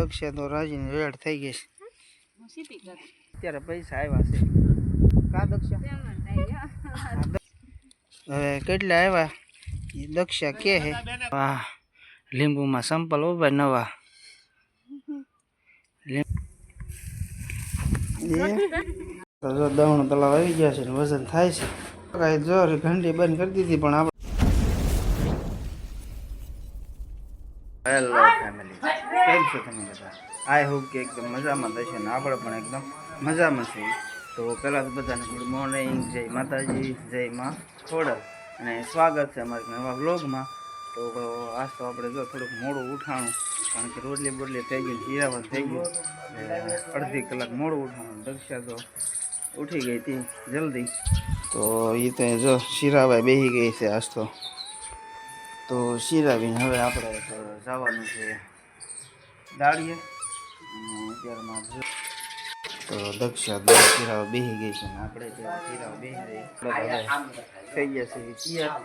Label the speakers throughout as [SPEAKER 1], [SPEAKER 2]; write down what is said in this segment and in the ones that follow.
[SPEAKER 1] દક્ષા તો રાજીને રેડ થઈ ગઈ. છે અત્યારે પૈસા આવ્યા છે. હવે કેટલા આવ્યા દક્ષા કે હે? વાહ, લીંબુમાં સંપલ ઊભા નવા. દવણ તલાવ આવી ગયા છે વજન થાય છે. કાંઈ જોર ઘંટી બંધ કરી દીધી પણ આપણે કેમ છો તમે બધા? આઈ હોપ કે એકદમ મજામાં થશે ને આપણે પણ એકદમ મજામાં છીએ. તો પહેલાં તો બધાને ગુડ મોર્નિંગ જય માતાજી, જય માં ખોડલ અને સ્વાગત છે અમારા નવા બ્લોગમાં તો આજ તો આપણે જો થોડુંક મોડું ઉઠાણું, કારણ કે રોટલી બોટલી થઈ ગઈ જીરાવન થઈ ગયું. અડધી કલાક મોડું ઉઠાણું, દક્ષા તો ઉઠી ગઈ હતી જલ્દી. તો એ તો જો શીરાભાઈ બેસી ગઈ છે આજ તો. તો શીરાવીને હવે આપણે જવાનું છે દાળીએ. તો દક્ષા દસ શીરાવ બેસી ગઈ છે આપણે શીરાવ બેસી રહી. થઈ ગયા છે તૈયાર.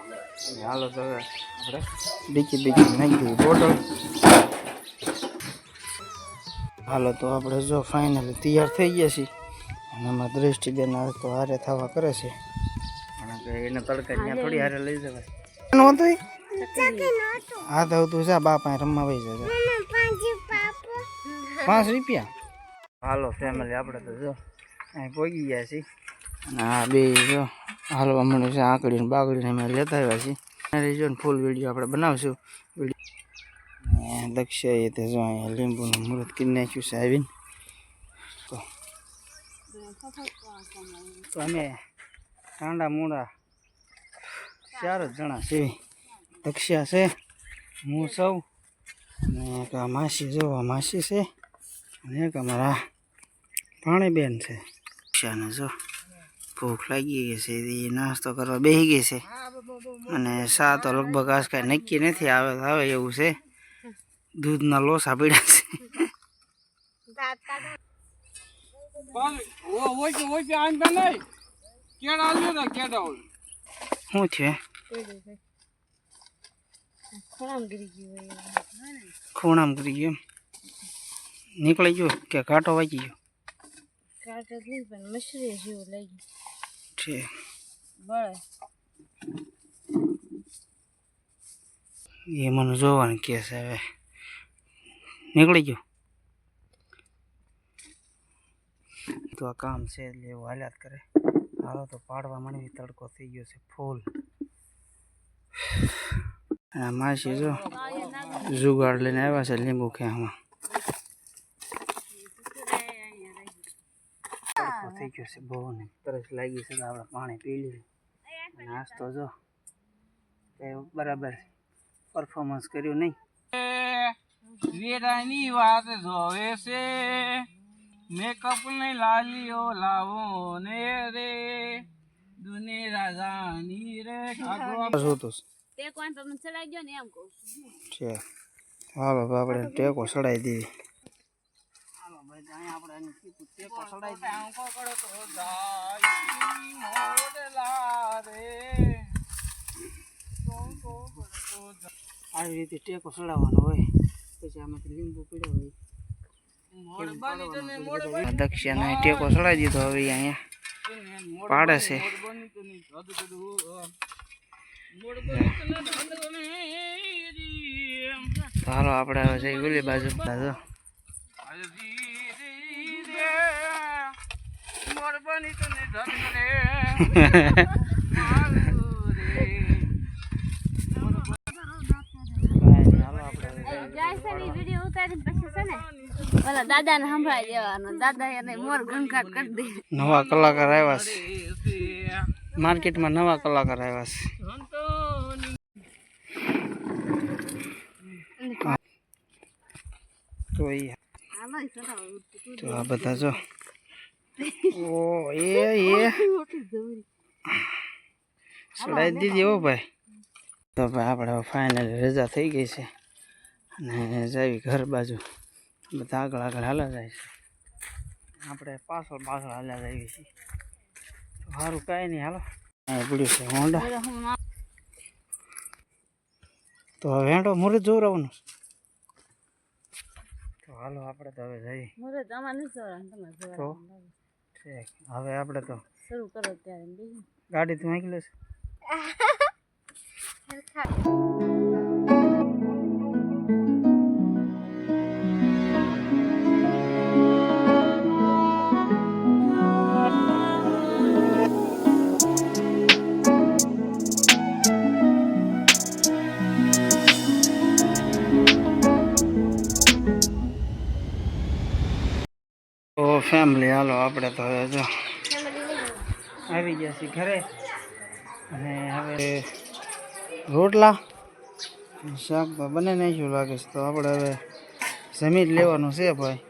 [SPEAKER 1] અને હાલો તો હવે આપણે બીજી બીજી નાખી દઈએ બોટલ હાલો તો આપણે જો ફાઇનલી તૈયાર થઈ ગયા છીએ. અને એમાં દ્રષ્ટિબેન આ તો હારે થવા કરે છે. એને તડકા ત્યાં થોડી હારે લઈ જવાય. નહોતું? હા તો તું જા બાપા રમવા વહી જજે. પાંચ રૂપિયા? હાલો ફેમિલી આપણે તો જો અહીં પહોંચી ગયા છીએ. આ બે જો હાલવા મળ્યું છે આંકડી ને બાગડીને અમે લેતા આવ્યા છીએ. જો ને ફૂલ વીડિયો આપણે બનાવશું. વીડિયો દક્ષાએ તે જો અહીંયા લીંબુનું મુહૂર્ત કરી નાખ્યું છે આવીને. તો. અમે કાંડા મૂળા ચાર જ જણા છે. દક્ષા છે હું સૌ અને આ માસી જો માસી છે. અને એક અમારા પાણીબેન છે. રિક્ષાને જો ભૂખ લાગી ગઈ છે. એ નાસ્તો કરવા બેસી ગઈ છે. અને સા તો લગભગ આજ કાંઈ નક્કી નથી આવે આવે એવું છે. દૂધના લોસા પીડ્યા છે. શું છે ખૂણામ કરી ગયો એમ? નીકળી ગયો કે કાંટો વાગી ગયો?
[SPEAKER 2] મશરી જેવું લાગ્યું.
[SPEAKER 1] છે
[SPEAKER 2] બળે.
[SPEAKER 1] એ મને જોવાનું કે છે હવે. નીકળી ગયો? તો આ કામ છે એટલે એવું હાલ્યા જ કરે. હાલો તો પાડવા માંડવી તડકો થઈ ગયો છે ફૂલ. આ માસી જો જુગાડ લઈને આવ્યા છે લીંબુ ખેવામાં તડકો થઈ ગયો છે બહુ ને. તરસ લાગી છે તો આપણે પાણી પી લીધું નાસ્તો જો. એ બરાબર પરફોર્મન્સ કર્યું નહીં.
[SPEAKER 3] વેરાની વાત જોવે છે. મેકઅપ ને લાલીઓ લાવો ને રે. દુને રાજાની રે.
[SPEAKER 2] તે કોઈ તમને ચડાઈ ગયો ને એમ કહું છે.
[SPEAKER 1] હાલો આપણે ટેકો ચડાવી દઈએ.
[SPEAKER 3] ટાંકો કરતો જાય મોડલા રે ટાંકો કરતો જાય.
[SPEAKER 1] આવી રીતે ટેકો ચડાવવાનો હોય. પછી આમાંથી લીંબુ પડ્યો હોય. દક્ષિણ ટેકો ચડાવી દીધો હવે અહીંયા. પાડે છે. તો હાલો આપણે હવે જઈ બાજુ. બાજુ. નવા કલાકાર આવ્યા છે માર્કેટમાં નવા કલાકાર આવ્યા છે. તો આ બધા જો ઓ એ એ ચડાવી દીધી હો ભાઈ તો ભાઈ આપણે ફાઇનલી રજા થઈ ગઈ છે. અને જાવી ઘર બાજુ બધા આગળ આગળ હાલા જાય છે. આપણે પાછળ પાછળ હાલ્યા જઈએ છીએ. તો સારું કાંઈ નહીં હાલો. પડ્યું છે હોન્ડા. તો હવે હેંડો મુરત જોવરાવવાનું તો હાલો આપણે તો હવે જઈએ.
[SPEAKER 2] મુરત અમારે નથી જોવાનું તમે
[SPEAKER 1] તો? ઠીક હવે આપણે તો
[SPEAKER 2] શરૂ કરો ત્યારે
[SPEAKER 1] ગાડી તું મોકલી લેશે. ફેમિલી હાલો, આપણે તો હવે જો આવી ગયા છીએ ઘરે. અને હવે રોટલા શાક બને નાખ્યું લાગે છે. તો આપણે હવે જમી જ લેવાનું છે ભાઈ.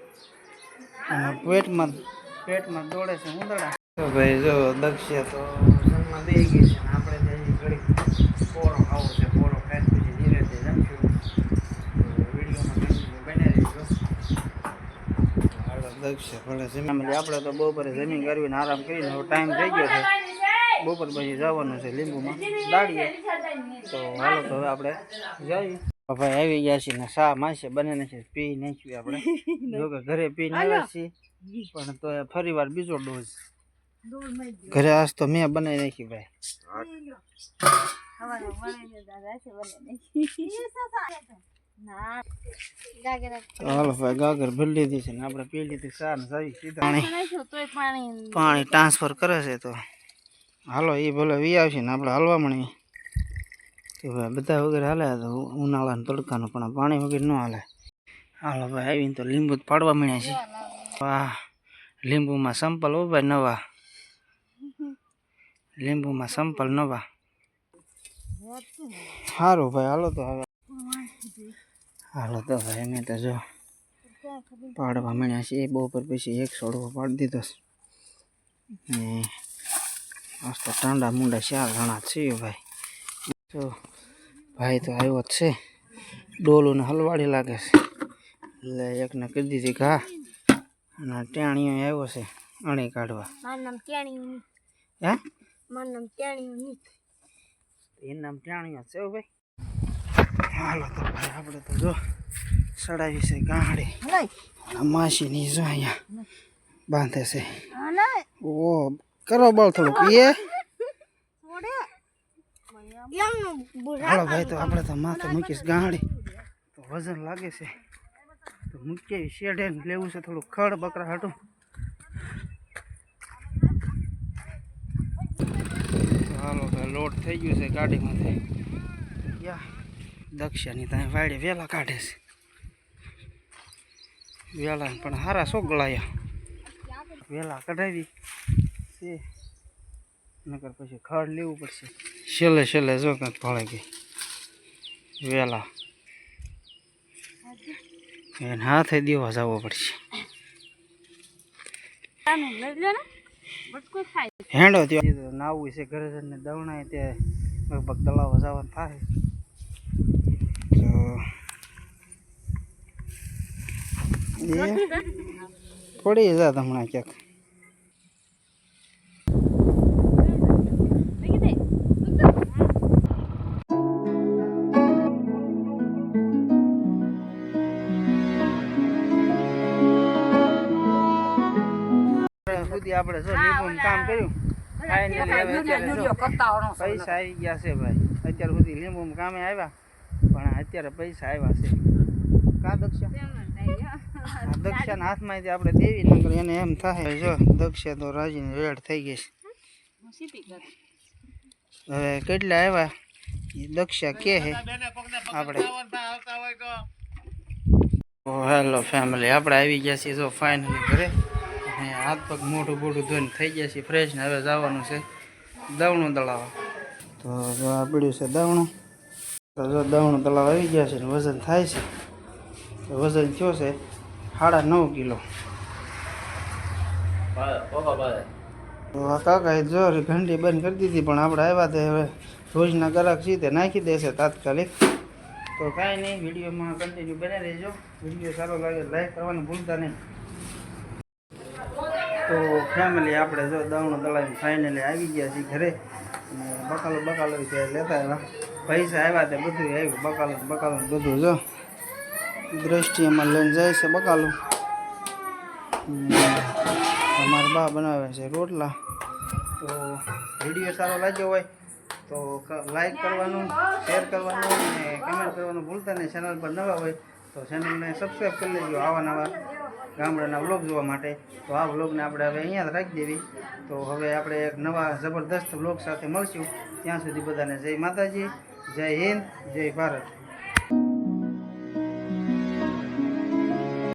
[SPEAKER 1] અને પેટમાં પેટમાં દોડે છે ઉંદડા ભાઈ જો દક્ષે તો જમવા દઈ ગઈ છે અને આપણે તો હજી ઘડીક પોળો ખાવો છે પોળો ખાઈ પછી ધીરે ધીરે જમશું તો વિડીયોમાં કન્ટિન્યુ બને રહીશું હાલો દક્ષે ભલે આપણે તો બપોરે જમીન કરવીને આરામ કરીને હવે ટાઈમ થઈ ગયો છે. બપોર પછી જવાનું છે લીંબુમાં. દાડીએ તો હાલો તો હવે આપણે જઈએ. ભાઈ આવી ગયા છીએ ને શા માસે બને છે પી નાખ્યું આપણે. જો કે ઘરે પી આવ્યા છીએ પણ તો ફરી વાર બીજો ડોઝ. ઘરે આજ તો મેં બનાવી નાખી ભાઈ.
[SPEAKER 2] હવારે
[SPEAKER 1] હાલો ભાઈ ગાગર ભરી લીધી છે ને આપણે પી લીધી શા ને જઈ સીધા. પાણી. ટ્રાન્સફર કરે છે તો. હાલો એ ભલે વી આવશે ને આપણે હાલવા મળી ભાઈ બધા વગેરે હાલે તો ઉનાળાના તડકાનું પણ પાણી વગેરે ન હાલે. હાલો ભાઈ આવીને તો લીંબુ પાડવા મળ્યા છે. વાહ લીંબુમાં સંપલ ઓ ભાઈ નવા. લીંબુમાં સંપલ નવા. સારું ભાઈ હાલો તો હવે. હાલો તો ભાઈ મેં તો જો પાડવા મળ્યા છે એ બપોર પછી એક છોડવો પાડી દીધો છે. ને આજ તો ટાંડા મુંડા ચાર ઘણા છે ભાઈ. તો ભાઈ તો આવ્યો જ છે. ડોલું ને હલવાડી લાગે છે. એટલે એકને કરી દીધી ઘા અને ટેણીઓ આવ્યો છે અણી કાઢવા.
[SPEAKER 2] મારું નામ
[SPEAKER 1] હે?
[SPEAKER 2] મારું નામ નહીં.
[SPEAKER 1] એનું નામ ટેણીઓ છે ભાઈ. હાલો તો ભાઈ આપણે તો જો સડાવી છે ગાંડી. માસી ની જો અહીંયા બાંધે છે. ઓ કરો બળ થોડુંક. એ? હાલો ભાઈ તો આપણે તો માથે મૂકીશ ગાંડી. તો વજન લાગે છે. તો મૂકીએ શેઢે લેવું છે થોડું ખડ બકરા હાટું. હાલો ભાઈ લોડ થઈ ગયું છે ગાડીમાંથી. યા. દક્ષાની ત્યાં વાડી વેલા કાઢે છે. વેલા પણ હારા સોગળાયા. વેલા કઢાવી છે. નકર પછી ખડ લેવું પડશે. છેલ્લે છેલ્લે જો કંઈક ભળે ગઈ વેલા. એને હાથે દેવા જવો પડશે. હેંડો ત્યાં. નાવું છે ઘરે જઈને દવણાય તે લગભગ તલાવ જવાનું થાય. પડી જાત હમણાં ક્યાંક. આપણે જો લીંબુનું કામ કર્યું. ફાઇનલી હવે અત્યારે પૈસા આવી ગયા છે ભાઈ. અત્યાર સુધી લીંબુ કામે આવ્યા. પણ અત્યારે પૈસા આવ્યા છે. કા દક્ષા? આ દક્ષાના હાથમાંથી આપણે દેવી નગર એને એમ થાય જો દક્ષા તો રાજીને રેડ થઈ ગઈ છે. હવે કેટલા આવ્યા? એ દક્ષા કે છે આપણે. હેલો ફેમિલી આપણે આવી ગયા છીએ જો ફાઇનલી ઘરે. અને હાથ પગ મોઢું બોઢું ધોઈને થઈ ગયા છીએ ફ્રેશ ને હવે જવાનું છે દવણું દળાવવા. તો જો આ પડ્યું છે દવણું. તો જો દવણું તળાવ આવી ગયા છે ને વજન થાય છે, તો વજન થયો છે સાડા નવ કિલો. કાકા એ જો ઘંટી બંધ કરી દીધી, પણ આપણે આવ્યા તે હવે રોજના ગ્રાહક છે તે નાખી દેશે તાત્કાલિક. તો કાંઈ નહીં, વિડીયોમાં કન્ટિન્યુ બને રહેજો. વીડિયો સારો લાગે લાઈક કરવાનું ભૂલતા નહીં. તો ફેમિલી આપણે જો દવણું દલાવી ફાઇનલી આવી ગયા છીએ ઘરે. અને બકાલો બકાલો લેતા આવ્યા. પૈસા આવ્યા તે બધું આવ્યું બકાલું બકાલું બધું જો. દ્રષ્ટિ એમાં લઈને જાય છે બકાલું. અમારા બા બનાવે છે રોટલા. તો વીડિયો સારો લાગ્યો હોય તો લાઈક કરવાનું શેર કરવાનું અને કમેન્ટ કરવાનું ભૂલતા નહીં. ચેનલ પર નવા હોય તો ચેનલને સબસ્ક્રાઈબ કરી લેજો આવા નવા ગામડાના વ્લોગ જોવા માટે. તો આ વ્લોગને આપણે હવે અહીંયા રાખી દેવી. તો હવે આપણે એક નવા જબરદસ્ત વ્લોગ સાથે મળશું. ત્યાં સુધી બધાને જય માતાજી. જય હિન્દ જય ભારત.